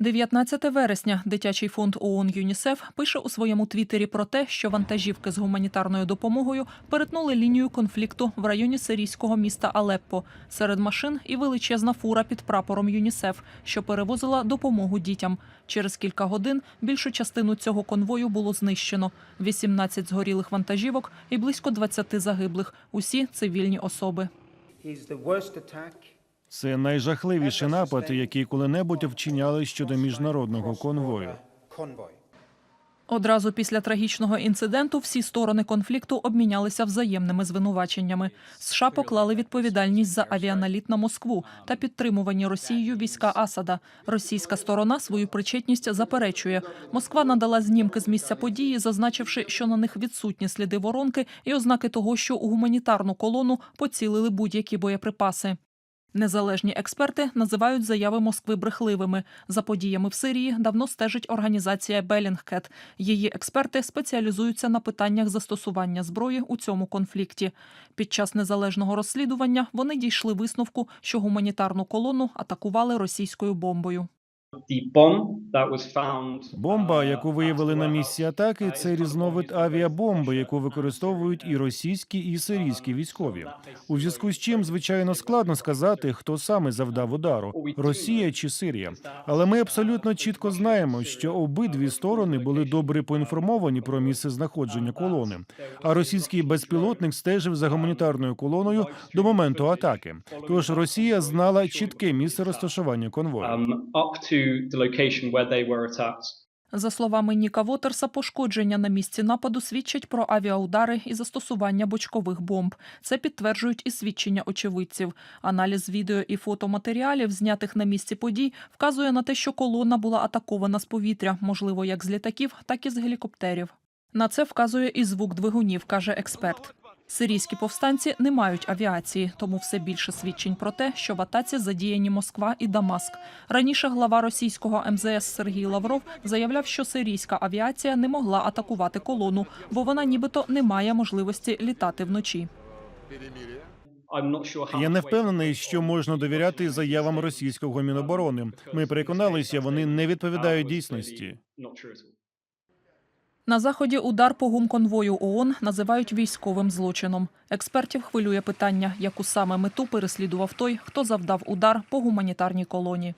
19 вересня дитячий фонд ООН ЮНІСЕФ пише у своєму твіттері про те, що вантажівки з гуманітарною допомогою перетнули лінію конфлікту в районі сирійського міста Алеппо. Серед машин і величезна фура під прапором ЮНІСЕФ, що перевозила допомогу дітям. Через кілька годин більшу частину цього конвою було знищено: 18 згорілих вантажівок і близько 20 загиблих. Усі цивільні особи. Це найжахливіший напад, який коли-небудь вчиняли щодо міжнародного конвою. Одразу після трагічного інциденту всі сторони конфлікту обмінялися взаємними звинуваченнями. США поклали відповідальність за авіаналіт на Москву та підтримувані Росією війська Асада. Російська сторона свою причетність заперечує. Москва надала знімки з місця події, зазначивши, що на них відсутні сліди воронки і ознаки того, що у гуманітарну колону поцілили будь-які боєприпаси. Незалежні експерти називають заяви Москви брехливими. За подіями в Сирії давно стежить організація Белінгкет. Її експерти спеціалізуються на питаннях застосування зброї у цьому конфлікті. Під час незалежного розслідування вони дійшли висновку, що гуманітарну колону атакували російською бомбою. Бомба, uh, яку виявили на місці атаки, uh, це різновид авіабомби, яку використовують і російські, і сирійські військові. У зв'язку з чим, звичайно, складно сказати, хто саме завдав удару Росія чи Сирія. Але ми абсолютно чітко знаємо, що обидві сторони були добре поінформовані про місце знаходження колони. А російський безпілотник стежив за гуманітарною колоною до моменту атаки. Тож Росія знала чітке місце розташування конвою. To the location where they were attacked. За словами Ніка Вотерса, пошкодження на місці нападу свідчать про авіаудари і застосування бочкових бомб. Це підтверджують і свідчення очевидців. Аналіз відео і фотоматеріалів, знятих на місці подій, вказує на те, що колона була атакована з повітря, можливо, як з літаків, так і з гелікоптерів. На це вказує і звук двигунів, каже експерт. Сирійські повстанці не мають авіації, тому все більше свідчень про те, що в атаці задіяні Москва і Дамаск. Раніше глава російського МЗС Сергій Лавров заявляв, що сирійська авіація не могла атакувати колону, бо вона нібито не має можливості літати вночі. Я не впевнений, що можна довіряти заявам російського міноборони. Ми переконалися, вони не відповідають дійсності. На заході удар по гумконвою ООН називають військовим злочином. Експертів хвилює питання, яку саме мету переслідував той, хто завдав удар по гуманітарній колоні.